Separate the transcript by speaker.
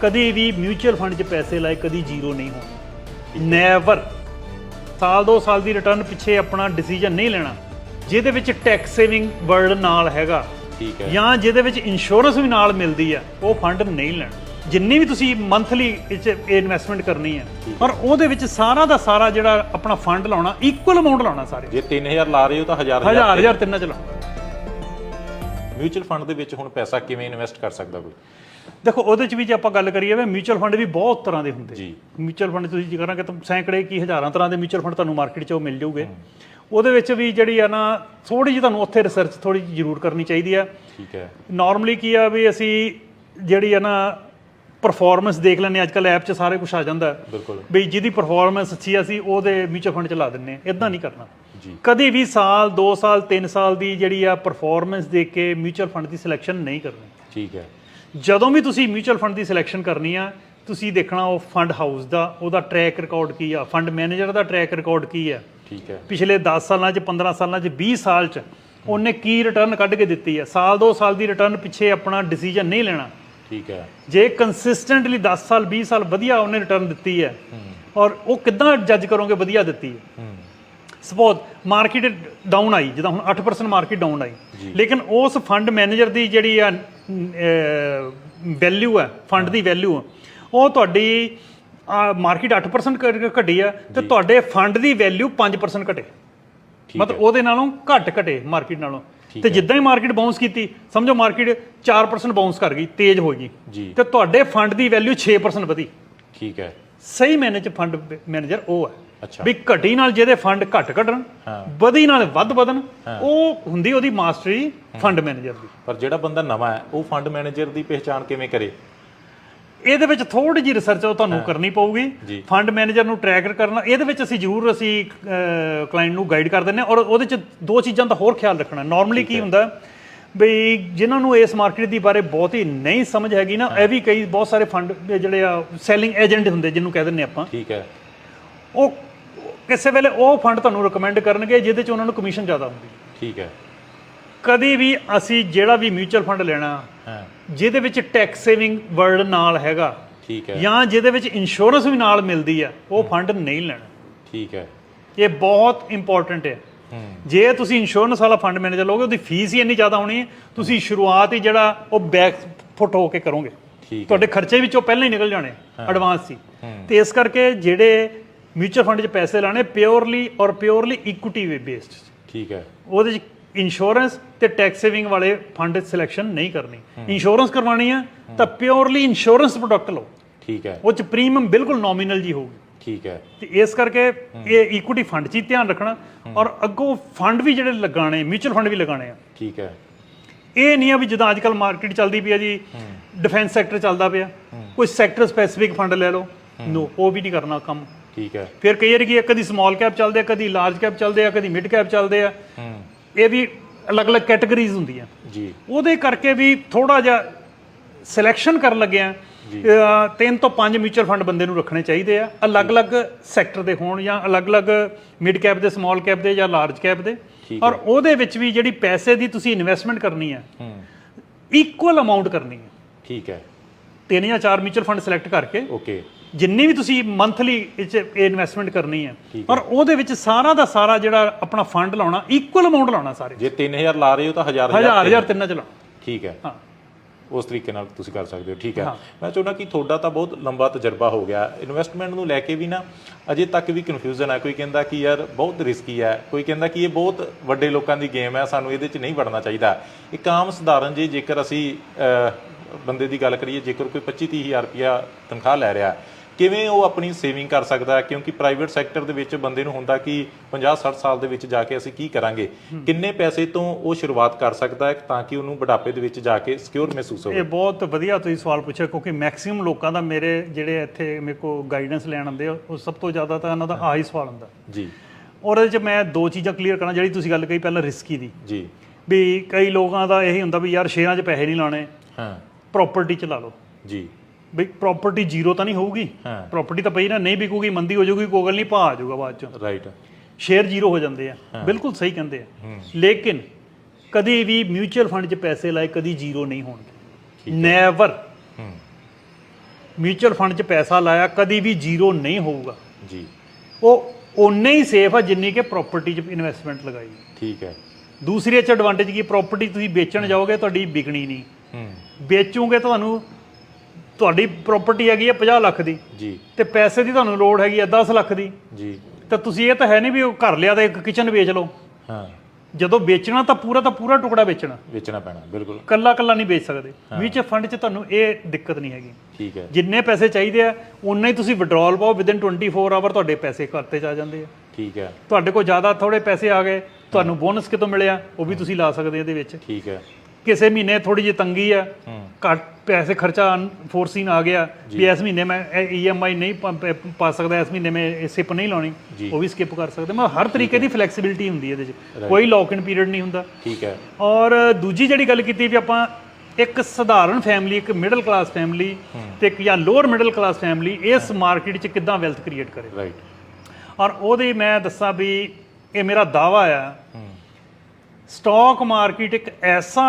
Speaker 1: ਕਦੀ ਵੀ mutual fund 'ਚ ਪੈਸੇ ਲਾਏ ਕਦੀ ਜ਼ੀਰੋ ਨਹੀਂ ਹੋਣਾ ਨੈਵਰ ਸਾਲ ਦੋ ਸਾਲ ਦੀ ਰਿਟਰਨ ਪਿੱਛੇ ਆਪਣਾ ਡਿਸੀਜਨ ਨਹੀਂ ਲੈਣਾ। ਜਿਹਦੇ ਵਿੱਚ ਟੈਕਸ ਸੇਵਿੰਗ ਵਰਡ ਨਾਲ ਹੈਗਾ।
Speaker 2: ਠੀਕ ਹੈ।
Speaker 1: ਜਾਂ ਜਿਹਦੇ ਵਿੱਚ ਇੰਸ਼ੋਰੈਂਸ ਵੀ ਨਾਲ ਮਿਲਦੀ ਆ ਉਹ ਫੰਡ ਨਹੀਂ ਲੈਣਾ। ਜਿੰਨੀ ਵੀ ਤੁਸੀਂ ਮੰਥਲੀ ਇਨਵੈਸਟਮੈਂਟ ਕਰਨੀ ਹੈ। ਪਰ ਉਹਦੇ ਵਿੱਚ ਸਾਰਾ ਦਾ ਸਾਰਾ ਜਿਹੜਾ ਆਪਣਾ ਫੰਡ ਲਾਉਣਾ ਇਕੁਅਲ ਅਮਾਉਂਟ ਲਾਉਣਾ ਸਾਰੇ
Speaker 2: ਜੇ 3000 ਲਾ ਰਹੇ ਹੋ ਤਾਂ 1000
Speaker 1: ਹਜ਼ਾਰ ਹਜ਼ਾਰ ਤਿੰਨਾਂ ਚ ਲਾਉਣਾ
Speaker 2: ਮਿਊਚੁਅਲ ਫੰਡ ਦੇ ਵਿੱਚ ਹੁਣ ਪੈਸਾ ਕਿਵੇਂ ਇਨਵੈਸਟ ਕਰ ਸਕਦਾ ਕੋਈ?
Speaker 1: ਦੇਖੋ ਉਹਦੇ ਚ ਵੀ ਜੇ ਆਪਾਂ ਗੱਲ ਕਰੀਏ ਵੇ ਮਿਊਚੁਅਲ ਫੰਡ ਵੀ ਬਹੁਤ ਤਰ੍ਹਾਂ ਦੇ ਹੁੰਦੇ
Speaker 2: ਜੀ।
Speaker 1: ਮਿਊਚੁਅਲ ਫੰਡ ਤੁਸੀਂ ਜੇ ਕਰਾਂਗੇ ਤਾਂ ਸੈਂਕੜੇ ਕੀ ਹਜ਼ਾਰਾਂ ਤਰ੍ਹਾਂ ਦੇ ਮਿਊਚੁਅਲ ਫੰਡ ਤੁਹਾਨੂੰ ਮਾਰਕੀਟ 'ਚੋਂ ਮਿਲ ਜਾਊਗੇ। ਉਹਦੇ ਵਿੱਚ ਵੀ ਜਿਹੜੀ ਆ ਨਾ ਥੋੜੀ ਜਿਹੀ ਤੁਹਾਨੂੰ ਉੱਥੇ ਰਿਸਰਚ ਥੋੜੀ ਜਿਹੀ ਜ਼ਰੂਰ ਕਰਨੀ ਚਾਹੀਦੀ ਆ।
Speaker 2: ਠੀਕ ਹੈ।
Speaker 1: ਨਾਰਮਲੀ ਕੀ ਆ ਵੀ ਅਸੀਂ ਜਿਹੜੀ ਆ ਨਾ ਪਰਫਾਰਮੈਂਸ ਦੇਖ ਲੈਂਦੇ ਅੱਜ ਕੱਲ ਐਪ 'ਚ ਸਾਰੇ ਕੁਝ ਆ ਜਾਂਦਾ।
Speaker 2: ਬਿਲਕੁਲ।
Speaker 1: ਵੀ ਜਿਹਦੀ ਪਰਫਾਰਮੈਂਸ ਅੱਛੀ ਆ ਅਸੀਂ ਉਹਦੇ ਮਿਊਚੁਅਲ ਫੰਡ 'ਚ ਲਾ ਦਿੰਨੇ ਆ ਇਦਾਂ ਨਹੀਂ ਕਰਨਾ।
Speaker 2: ਜੀ।
Speaker 1: ਕਦੀ ਵੀ ਸਾਲ 2 ਸਾਲ 3 ਸਾਲ ਦੀ ਜਿਹੜੀ ਆ ਪਰਫਾਰਮੈਂਸ ਦੇਖ ਕੇ ਮਿਊਚੁਅਲ ਫੰਡ ਦੀ ਸਿਲੈਕਸ਼ਨ ਨਹੀਂ ਕਰਨੀ।
Speaker 2: ਠੀਕ ਹੈ।
Speaker 1: ਜਦੋਂ ਵੀ ਤੁਸੀਂ ਮਿਊਚੁਅਲ ਫੰਡ ਦੀ ਸਿਲੈਕਸ਼ਨ ਕਰਨੀ ਆ ਤੁਸੀਂ ਦੇਖਣਾ ਉਹ ਫੰਡ ਹਾਊਸ ਦਾ ਉਹਦਾ ਟਰੈਕ ਰਿਕਾਰਡ ਕੀ ਆ ਫੰਡ ਮੈਨੇਜਰ ਦਾ ਟਰੈਕ ਰਿਕਾਰਡ ਕੀ ਆ।
Speaker 2: ਠੀਕ ਹੈ।
Speaker 1: ਪਿਛਲੇ 10 ਸਾਲਾਂ 'ਚ 15 ਸਾਲਾਂ 'ਚ 20 ਸਾਲ 'ਚ ਉਹਨੇ ਕੀ ਰਿਟਰਨ ਕੱਢ ਕੇ ਦਿੱਤੀ ਆ? ਸਾਲ 2 ਸਾਲ ਦੀ ਰਿਟਰਨ ਪਿੱਛੇ ਆਪਣਾ ਡਿਸੀਜਨ ਨਹੀਂ ਲੈਣਾ।
Speaker 2: ਠੀਕ ਹੈ।
Speaker 1: ਜੇ ਕੰਸਿਸਟੈਂਟਲੀ 10 ਸਾਲ 20 ਸਾਲ ਵਧੀਆ ਉਹਨੇ ਰਿਟਰਨ ਦਿੱਤੀ ਹੈ। ਔਰ ਉਹ ਕਿੱਦਾਂ ਜੱਜ ਕਰੋਗੇ ਵਧੀਆ ਦਿੱਤੀ ਹੈ
Speaker 2: ਹੂੰ।
Speaker 1: ਸਪੋਜ਼ ਮਾਰਕੀਟ ਡਾਊਨ ਆਈ ਜਿੱਦਾਂ ਹੁਣ 8% ਮਾਰਕੀਟ ਡਾਊਨ ਆਈ ਲੇਕਿਨ ਉਸ ਫੰਡ ਮੈਨੇਜਰ ਦੀ ਜਿਹੜੀ ਆ ਵੈਲਿਊ ਹੈ ਫੰਡ ਦੀ ਵੈਲਿਊ ਉਹ ਤੁਹਾਡੀ ਮਾਰਕੀਟ 8% ਘ- ਘਟੀ ਆ ਤੇ ਤੁਹਾਡੇ ਫੰਡ ਦੀ ਵੈਲਿਊ 5% ਘਟੇ। ਮਤਲਬ ਉਹਦੇ ਨਾਲੋਂ ਘੱਟ ਘਟੇ ਮਾਰਕੀਟ ਨਾਲੋਂ। ਤੇ ਜਿੱਦਾਂ ਹੀ ਮਾਰਕੀਟ ਬਾਉਂਸ ਕੀਤੀ ਸਮਝੋ ਮਾਰਕੀਟ 4% ਬਾਉਂਸ ਕਰ ਗਈ ਤੇਜ਼ ਹੋ ਗਈ। ਤੇ ਤੁਹਾਡੇ ਫੰਡ ਦੀ ਵੈਲਿਊ 6% ਵਧੀ।
Speaker 2: ਠੀਕ ਹੈ।
Speaker 1: ਸਹੀ ਮੈਨੇ ਚ ਫੰਡ ਮੈਨੇਜਰ ਉਹ ਹੈ। ਵੀ ਘਟੀ ਨਾਲ ਜਿਹਦੇ ਫੰਡ ਘੱਟ ਘਟਣ
Speaker 2: ਹਾਂ।
Speaker 1: ਵਧੀ ਨਾਲ ਵੱਧ ਵਧਣ ਉਹ ਹੁੰਦੀ ਉਹਦੀ ਮਾਸਟਰੀ ਫੰਡ ਮੈਨੇਜਰ ਦੀ।
Speaker 2: ਪਰ ਜਿਹੜਾ ਬੰਦਾ ਨਵਾਂ ਹੈ ਉਹ ਫੰਡ ਮੈਨੇਜਰ ਦੀ ਪਹਿਚਾਣ ਕਿਵੇਂ ਕਰੇ?
Speaker 1: ਇਹਦੇ ਵਿੱਚ ਥੋੜੀ ਜਿਹੀ ਰਿਸਰਚ ਉਹ ਤੁਹਾਨੂੰ ਕਰਨੀ ਪਊਗੀ।
Speaker 2: ਜੀ।
Speaker 1: ਫੰਡ ਮੈਨੇਜਰ ਨੂੰ ਟਰੈਕਰ ਕਰਨਾ ਇਹਦੇ ਵਿੱਚ ਅਸੀਂ ਜ਼ਰੂਰ ਅਸੀਂ ਕਲਾਇੰਟ ਨੂੰ ਗਾਈਡ ਕਰ ਹਾਂ ਔਰ ਉਹਦੇ ਚ ਦੋ ਚੀਜ਼ਾਂ ਦਾ ਹੋਰ ਖਿਆਲ ਰੱਖਣਾ। ਨਾਰਮਲੀ ਕੀ ਹੁੰਦਾ ਬਈ ਜਿਨ੍ਹਾਂ ਨੂੰ ਇਸ ਮਾਰਕੀਟ ਦੀ ਬਾਰੇ ਬਹੁਤ ਹੀ ਨਹੀਂ ਸਮਝ ਹੈਗੀ ਨਾ ਇਹ ਵੀ ਕਈ ਬਹੁਤ ਸਾਰੇ ਫੰਡ ਜਿਹੜੇ ਆ ਸੈਲਿੰਗ ਏਜੰਟ ਹੁੰਦੇ ਜਿਹਨੂੰ ਕਹਿ ਦਿੰਦੇ ਆਪਾਂ।
Speaker 2: ਠੀਕ ਹੈ।
Speaker 1: ਉਹ ਕਿਸੇ ਵੇਲੇ ਉਹ ਫੰਡ ਤੁਹਾਨੂੰ ਰეკਮੈਂਡ ਕਰਨਗੇ ਜਿਹਦੇ ਚ ਉਹਨਾਂ ਨੂੰ ਕਮਿਸ਼ਨ ਜ਼ਿਆਦਾ ਹੁੰਦੀ
Speaker 2: ਠੀਕ ਹੈ।
Speaker 1: ਕਦੀ ਵੀ ਅਸੀਂ ਜਿਹੜਾ ਵੀ ਮਿਊਚੁਅਲ ਫੰਡ ਲੈਣਾ
Speaker 2: ਹਾਂ।
Speaker 1: ਜਿਹਦੇ ਵਿੱਚ ਟੈਕਸ ਸੇਵਿੰਗ ਵਰਡ ਨਾਲ ਹੈਗਾ
Speaker 2: ਠੀਕ ਹੈ।
Speaker 1: ਜਾਂ ਜਿਹਦੇ ਵਿੱਚ ਇੰਸ਼ੋਰੈਂਸ ਵੀ ਨਾਲ ਮਿਲਦੀ ਆ ਉਹ ਫੰਡ ਨਹੀਂ ਲੈਣਾ।
Speaker 2: ਠੀਕ ਹੈ।
Speaker 1: ਇਹ ਬਹੁਤ ਇੰਪੋਰਟੈਂਟ ਹੈ।
Speaker 2: ਹੂੰ।
Speaker 1: ਜੇ ਤੁਸੀਂ ਇੰਸ਼ੋਰੈਂਸ ਵਾਲਾ ਫੰਡ ਮੈਨੇਜਰ ਲੋਗੇ ਉਹਦੀ ਫੀਸ ਹੀ ਇੰਨੀ ਜ਼ਿਆਦਾ ਹੋਣੀ ਹੈ ਤੁਸੀਂ ਸ਼ੁਰੂਆਤ ਹੀ ਜਿਹੜਾ ਉਹ ਬੈਕ ਫੁੱਟ ਹੋ ਕੇ ਕਰੋਗੇ।
Speaker 2: ਠੀਕ ਹੈ।
Speaker 1: ਤੁਹਾਡੇ ਖਰਚੇ ਵਿੱਚੋਂ ਪਹਿਲਾਂ ਹੀ ਨਿਕਲ ਜਾਣੇ ਐਡਵਾਂਸ ਸੀ
Speaker 2: ਹੂੰ।
Speaker 1: ਤੇ ਇਸ ਕਰਕੇ ਜਿਹੜੇ ਮਿਊਚੁਅਲ ਫੰਡ 'ਚ ਪੈਸੇ ਲਾਣੇ ਪਿਓਰਲੀ ਔਰ ਪਿਓਰਲੀ ਇਕੁਇਟੀ ਬੇਸਡ
Speaker 2: ਠੀਕ ਹੈ।
Speaker 1: ਉਹਦੇ 'ਚ ਇੰਸ਼ੋਰੈਂਸ ਤੇ ਟੈਕਸ ਸੇਵਿੰਗ ਵਾਲੇ ਫੰਡ ਸਿਲੈਕਸ਼ਨ ਨਹੀਂ ਕਰਨੀ। ਇੰਸ਼ੋਰੈਂਸ ਕਰਵਾਉਣੀ ਆ ਤਾਂ ਪਿਓਰਲੀ ਇੰਸ਼ੋਰੈਂਸ ਪ੍ਰੋਡਕਟ ਲਓ।
Speaker 2: ਠੀਕ ਹੈ।
Speaker 1: ਉਹ 'ਚ ਪ੍ਰੀਮੀਅਮ ਬਿਲਕੁਲ ਨੋਮੀਨਲ ਜੀ ਹੋਊਗੀ।
Speaker 2: ਠੀਕ ਹੈ।
Speaker 1: ਤੇ ਇਸ ਕਰਕੇ ਇਹ ਇਕੁਇਟੀ ਫੰਡ 'ਚ ਹੀ ਧਿਆਨ ਰੱਖਣਾ ਔਰ ਅੱਗੋਂ ਫੰਡ ਵੀ ਜਿਹੜੇ ਲਗਾਣੇ ਮਿਊਚੁਅਲ ਫੰਡ ਵੀ ਲਗਾਣੇ ਆ।
Speaker 2: ਠੀਕ ਹੈ।
Speaker 1: ਇਹ ਨਹੀਂ ਆ ਵੀ ਜਦੋਂ ਅੱਜ ਕੱਲ ਮਾਰਕੀਟ ਚੱਲਦੀ ਪਈ ਆ ਜੀ ਡਿਫੈਂਸ ਸੈਕਟਰ ਚੱਲਦਾ ਪਿਆ। ਕੋਈ ਸੈਕਟਰ ਸਪੈਸੀਫਿਕ ਫੰਡ ਲੈ ਲਓ। ਨੋ ਉਹ ਵੀ ਨਹੀਂ ਕਰਨਾ ਕੰਮ।
Speaker 2: ਠੀਕ ਹੈ।
Speaker 1: ਫਿਰ ਕਈ ਵਾਰ ਕੀ ਕਦੀ ਸਮਾਲ ਕੈਪ ਚੱਲਦੇ ਆ ਕਦੀ ਲਾਰਜ ਕੈਪ ਚੱਲਦੇ ਆ ਕਦੀ ਮਿਡ ਕੈਪ ਚੱਲਦੇ ਆ।
Speaker 2: ਹੂੰ।
Speaker 1: ਇਹ ਵੀ ਅਲੱਗ-ਅਲੱਗ ਕੈਟਾਗਰੀਜ਼ ਹੁੰਦੀਆਂ।
Speaker 2: ਜੀ।
Speaker 1: ਉਹਦੇ ਕਰਕੇ ਵੀ ਥੋੜਾ ਜਿਹਾ ਸਿਲੈਕਸ਼ਨ ਕਰਨ ਲੱਗਿਆ ਤਿੰਨ ਤੋਂ ਪੰਜ ਮਿਊਚੁਅਲ ਫੰਡ ਬੰਦੇ ਨੂੰ ਰੱਖਣੇ ਚਾਹੀਦੇ ਆ। ਅਲੱਗ-ਅਲੱਗ ਸੈਕਟਰ ਦੇ ਹੋਣ ਜਾਂ ਅਲੱਗ-ਅਲੱਗ ਮਿਡ ਕੈਪ ਦੇ ਸਮਾਲ ਕੈਪ ਦੇ ਜਾਂ ਲਾਰਜ ਕੈਪ ਦੇ। ਔਰ ਉਹਦੇ ਵਿੱਚ ਵੀ ਜਿਹੜੀ ਪੈਸੇ ਦੀ ਤੁਸੀਂ ਇਨਵੈਸਟਮੈਂਟ ਕਰਨੀ
Speaker 2: ਹੂੰ।
Speaker 1: ਇਕੁਅਲ ਅਮਾਉਂਟ ਕਰਨੀ ਹੈ
Speaker 2: ਠੀਕ ਹੈ।
Speaker 1: ਤਿੰਨ ਜਾਂ ਚਾਰ ਮਿਊਚੁਅਲ ਫੰਡ ਸਿਲੈਕਟ ਕਰਕੇ
Speaker 2: ਓਕੇ
Speaker 1: ਜਿੰਨੀ ਵੀ ਤੁਸੀਂ ਮੰਥਲੀ ਇਹ ਇਨਵੈਸਟਮੈਂਟ ਕਰਨੀ ਹੈ ਔਰ ਉਹਦੇ ਵਿੱਚ ਸਾਰਾ ਦਾ ਸਾਰਾ ਜਿਹੜਾ ਆਪਣਾ ਫੰਡ ਲਾਉਣਾ ਇਕੁਅਲ ਅਮਾਉਂਟ ਲਾਉਣਾ ਸਾਰੇ।
Speaker 2: ਜੇ 3000 ਲਾ ਰਹੇ ਹੋ ਤਾਂ 1000
Speaker 1: ਹਜ਼ਾਰ ਹਜ਼ਾਰ ਤਿੰਨਾਂ। ਚ ਲਾਉਣਾ।
Speaker 2: ਠੀਕ ਹੈ।
Speaker 1: ਹਾਂ।
Speaker 2: ਉਸ ਤਰੀਕੇ ਨਾਲ ਤੁਸੀਂ ਕਰ ਸਕਦੇ ਹੋ ਠੀਕ ਹੈ। ਮੈਂ ਚਾਹੁੰਦਾ ਕਿ ਤੁਹਾਡਾ ਤਾਂ ਬਹੁਤ ਲੰਬਾ ਤਜਰਬਾ ਹੋ ਗਿਆ। ਇਨਵੈਸਟਮੈਂਟ ਨੂੰ ਲੈ ਕੇ ਵੀ ਨਾ ਅਜੇ ਤੱਕ ਵੀ ਕਨਫਿਊਜ਼ਨ ਹੈ। ਕੋਈ ਕਹਿੰਦਾ ਕਿ ਯਾਰ ਬਹੁਤ ਰਿਸਕੀ ਹੈ। ਕੋਈ ਕਹਿੰਦਾ ਕਿ ਇਹ ਬਹੁਤ ਵੱਡੇ ਲੋਕਾਂ ਦੀ ਗੇਮ ਹੈ। ਸਾਨੂੰ ਇਹਦੇ 'ਚ ਨਹੀਂ ਵੜਨਾ ਚਾਹੀਦਾ। ਇੱਕ ਆਮ ਸਧਾਰਨ ਜੇ ਜੇਕਰ ਅਸੀਂ ਬੰਦੇ ਦੀ ਗੱਲ ਕਰੀਏ ਜੇਕਰ ਕੋਈ 25 30000 ਰੁਪਇਆ ਤਨਖਾਹ ਲੈ ਰਿਹਾ ਕਿਵੇਂ ਉਹ ਆਪਣੀ ਸੇਵਿੰਗ ਕਰ ਸਕਦਾ ਹੈ? ਕਿਉਂਕਿ ਪ੍ਰਾਈਵੇਟ ਸੈਕਟਰ ਦੇ ਵਿੱਚ ਬੰਦੇ ਨੂੰ ਹੁੰਦਾ ਕਿ 50 60 ਸਾਲ ਦੇ ਵਿੱਚ ਜਾ ਕੇ ਅਸੀਂ ਕੀ ਕਰਾਂਗੇ? ਕਿੰਨੇ ਪੈਸੇ ਤੋਂ ਉਹ ਸ਼ੁਰੂਆਤ ਕਰ ਸਕਦਾ ਹੈ ਤਾਂ ਕਿ ਉਹਨੂੰ ਬੁਢਾਪੇ ਦੇ ਵਿੱਚ ਜਾ ਕੇ ਸਿਕਿਉਰ ਮਹਿਸੂਸ ਹੋਵੇ?
Speaker 1: ਇਹ ਬਹੁਤ ਵਧੀਆ ਤੁਸੀਂ ਸਵਾਲ ਪੁੱਛਿਆ ਕਿਉਂਕਿ ਮੈਕਸਿਮਮ ਲੋਕਾਂ ਦਾ ਮੇਰੇ ਜਿਹੜੇ ਇੱਥੇ ਮੇਰੇ ਕੋ ਗਾਈਡੈਂਸ ਲੈਣ ਆਉਂਦੇ ਆ ਉਹ ਸਭ ਤੋਂ ਜ਼ਿਆਦਾ ਤਾਂ ਇਹਨਾਂ ਦਾ ਆਹੀ ਸਵਾਲ ਹੁੰਦਾ।
Speaker 2: ਜੀ।
Speaker 1: ਔਰ ਇਹਦੇ 'ਚ ਮੈਂ ਦੋ ਚੀਜ਼ਾਂ ਕਲੀਅਰ ਕਰਨਾ ਜਿਹੜੀ ਤੁਸੀਂ ਗੱਲ ਕਹੀ ਪਹਿਲਾਂ ਰਿਸਕੀ ਦੀ।
Speaker 2: ਜੀ।
Speaker 1: ਵੀ ਕਈ ਲੋਕਾਂ ਦਾ ਇਹੀ ਹੁੰਦਾ ਵੀ ਯਾਰ ਸ਼ੇਅਰਾਂ 'ਚ ਪੈਸੇ ਨਹੀਂ ਲਾਣੇ
Speaker 2: ਹਾਂ।
Speaker 1: ਪ੍ਰਾਪਰਟੀ 'ਚ ਲਾ ਲਓ।
Speaker 2: ਜੀ।
Speaker 1: ਵੀ ਪ੍ਰਾਪਰਟੀ ਜ਼ੀਰੋ ਤਾਂ ਨਹੀਂ ਹੋਊਗੀ।
Speaker 2: ਹਾਂ।
Speaker 1: ਪ੍ਰਾਪਰਟੀ ਤਾਂ ਪਈ ਨਾ ਨਹੀਂ ਵਿਕੂਗੀ ਮੰਦੀ ਹੋ ਜਾਊਗੀ ਕੋਈ ਗੱਲ ਨਹੀਂ ਭਾਅ ਆ ਜਾਊਗਾ ਬਾਅਦ 'ਚ।
Speaker 2: ਰਾਈਟ
Speaker 1: ਸ਼ੇਅਰ ਜ਼ੀਰੋ ਹੋ ਜਾਂਦੇ ਆ। ਬਿਲਕੁਲ ਸਹੀ ਕਹਿੰਦੇ ਆ। ਲੇਕਿਨ ਕਦੀ ਵੀ ਮਿਊਚੁਅਲ ਫੰਡ 'ਚ ਪੈਸੇ ਲਾਏ ਕਦੀ ਜ਼ੀਰੋ ਨਹੀਂ ਹੋਣਗੇ। ਨੈਵਰ
Speaker 2: ਹੂੰ।
Speaker 1: ਮਿਊਚੁਅਲ ਫੰਡ 'ਚ ਪੈਸਾ ਲਾਇਆ ਕਦੀ ਵੀ ਜ਼ੀਰੋ ਨਹੀਂ ਹੋਊਗਾ।
Speaker 2: ਜੀ।
Speaker 1: ਉਹ ਓਨੇ ਹੀ ਸੇਫ ਆ ਜਿੰਨੀ ਕਿ ਪ੍ਰਾਪਰਟੀ 'ਚ ਇਨਵੈਸਟਮੈਂਟ ਲਗਾਈ
Speaker 2: ਠੀਕ ਹੈ।
Speaker 1: ਦੂਸਰੀ ਇਹ 'ਚ ਐਡਵਾਂਟੇਜ ਕੀ? ਪ੍ਰਾਪਰਟੀ ਤੁਸੀਂ ਵੇਚਣ ਜਾਓਗੇ ਤੁਹਾਡੀ ਵਿਕਣੀ ਨਹੀਂ।
Speaker 2: ਹੂੰ।
Speaker 1: ਵੇਚੋਗੇ ਤੁਹਾਨੂੰ ਤੁਹਾਡੀ ਪ੍ਰਾਪਰਟੀ ਹੈਗੀ ਹੈ 50 ਲੱਖ ਦੀ।
Speaker 2: ਜੀ।
Speaker 1: ਤੇ ਪੈਸੇ ਦੀ ਤੁਹਾਨੂੰ ਲੋੜ ਹੈਗੀ ਹੈ 10 ਲੱਖ ਦੀ।
Speaker 2: ਜੀ।
Speaker 1: ਤਾਂ ਤੁਸੀਂ ਇਹ ਤਾਂ ਹੈ ਨਹੀਂ ਵੀ ਉਹ ਘਰ ਲਿਆ ਤਾਂ ਇੱਕ ਕਿਚਨ ਵੇਚ ਲਓ।
Speaker 2: ਹਾਂ।
Speaker 1: ਜਦੋਂ ਵੇਚਣਾ ਤਾਂ ਪੂਰਾ ਤਾਂ ਪੂਰਾ ਟੁਕੜਾ ਵੇਚਣਾ।
Speaker 2: ਵੇਚਣਾ ਪੈਣਾ ਬਿਲਕੁਲ।
Speaker 1: ਕੱਲਾ ਕੱਲਾ ਨਹੀਂ ਵੇਚ ਸਕਦੇ। ਮਿਊਚੁਅਲ ਫੰਡ 'ਚ ਤੁਹਾਨੂੰ ਇਹ ਦਿੱਕਤ ਨਹੀਂ ਹੈਗੀ।
Speaker 2: ਠੀਕ ਹੈ।
Speaker 1: ਜਿੰਨੇ ਪੈਸੇ ਚਾਹੀਦੇ ਆ ਉਨਾ ਹੀ ਤੁਸੀਂ ਵਿਡਰਾਲ ਪਾਓ ਵਿਦਿਨ 24 ਆਵਰ ਤੁਹਾਡੇ ਪੈਸੇ ਖਾਤੇ 'ਚ ਆ ਜਾਂਦੇ ਆ।
Speaker 2: ਠੀਕ ਹੈ।
Speaker 1: ਤੁਹਾਡੇ ਕੋਲ ਜ਼ਿਆਦਾ ਥੋੜੇ ਪੈਸੇ ਆ ਗਏ ਤੁਹਾਨੂੰ ਬੋਨਸ ਕਿਤੋਂ ਮਿਲਿਆ ਉਹ ਵੀ ਤੁਸੀਂ ਲਾ ਸਕਦੇ ਆ ਇਹਦੇ ਵਿੱਚ।
Speaker 2: ਠੀਕ ਹੈ।
Speaker 1: ਕਿਸੇ ਮਹੀਨੇ ਥੋੜੀ ਜਿਹੀ ਤੰਗੀ ਆ ਘੱਟ ਪੈਸੇ ਖਰਚਾ ਫੋਰਸੀਨ ਆ ਗਿਆ ਵੀ ਇਸ ਮਹੀਨੇ ਮੈਂ ਈਐਮਆਈ ਨਹੀਂ ਪਾ- ਸਕਦਾ ਇਸ ਮਹੀਨੇ ਮੈਂ ਸਿਪ ਨਹੀਂ ਲਾਉਣੀ। ਉਹ ਵੀ ਸਕਿਪ ਕਰ ਸਕਦੇ। ਮੈਂ ਹਰ ਤਰੀਕੇ ਦੀ ਫਲੈਕਸੀਬਿਲਿਟੀ ਹੁੰਦੀ ਹੈ ਇਹਦੇ 'ਚ ਕੋਈ ਲੌਕ ਇਨ ਪੀਰੀਅਡ ਨਹੀਂ ਹੁੰਦਾ।
Speaker 2: ਠੀਕ ਹੈ।
Speaker 1: ਔਰ ਦੂਜੀ ਜਿਹੜੀ ਗੱਲ ਕੀਤੀ ਵੀ ਆਪਾਂ ਇੱਕ ਸਧਾਰਨ ਫੈਮਿਲੀ ਇੱਕ ਮਿਡਲ ਕਲਾਸ ਫੈਮਿਲੀ ਤੇ ਇੱਕ ਜਾਂ ਲੋਅਰ ਮਿਡਲ ਕਲਾਸ ਫੈਮਿਲੀ ਇਸ ਮਾਰਕੀਟ 'ਚ ਕਿੱਦਾਂ ਵੈਲਥ ਕ੍ਰੀਏਟ ਕਰੇ?
Speaker 2: ਰਾਈਟ
Speaker 1: ਔਰ ਉਹਦੇ ਮੈਂ ਦੱਸਾਂ ਵੀ ਇਹ ਮੇਰਾ ਦਾਵਾ ਆ ਸਟਾਕ ਮਾਰਕੀਟ ਇੱਕ ਐਸਾ